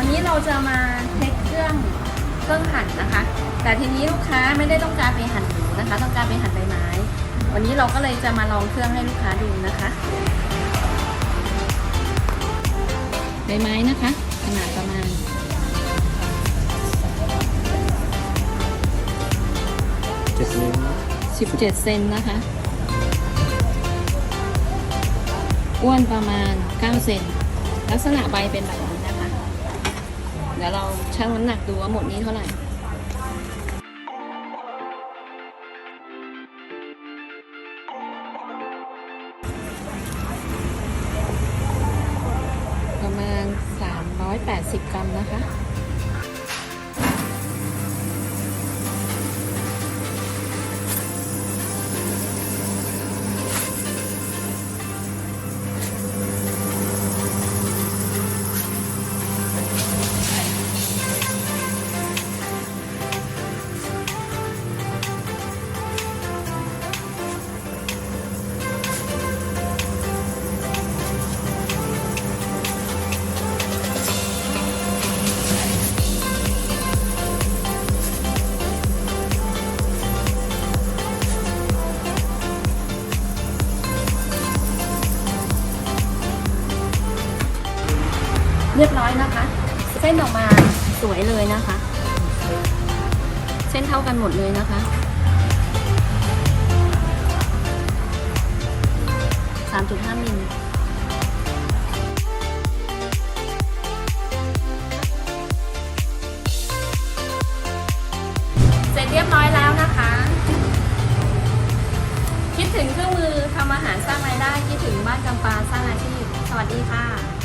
มาเทสเครื่องเครื่องหั่นนะคะ แต่ทีนี้ลูกค้าไม่ได้ต้องการไปหั่นหมูนะคะ ต้องการไปหั่นใบไม้ วันนี้เราก็เลยจะมาลองเครื่องให้ลูกค้าดูนะคะ ใบไม้นะคะ ขนาดประมาณเจ็ดนิ้ว17เซนนะคะอ้วนประมาณ 9 เซน ลักษณะใบเป็นแบบนี้นะคะ เดี๋ยวเราชั่งน้ำหนักดูว่าหมดนี้เท่าไหร่ประมาณ 380 กรัมนะคะ เรียบร้อยนะคะ เส้นออกมาสวยเลยนะคะ เส้นเท่ากันหมดเลยนะคะ 3.5 มิลเสร็จเรียบร้อยแล้วนะคะ คิดถึงเครื่องมือทำอาหารสร้างรายได้ คิดถึงบ้านจำปาสร้างอาชีพ สวัสดีค่ะ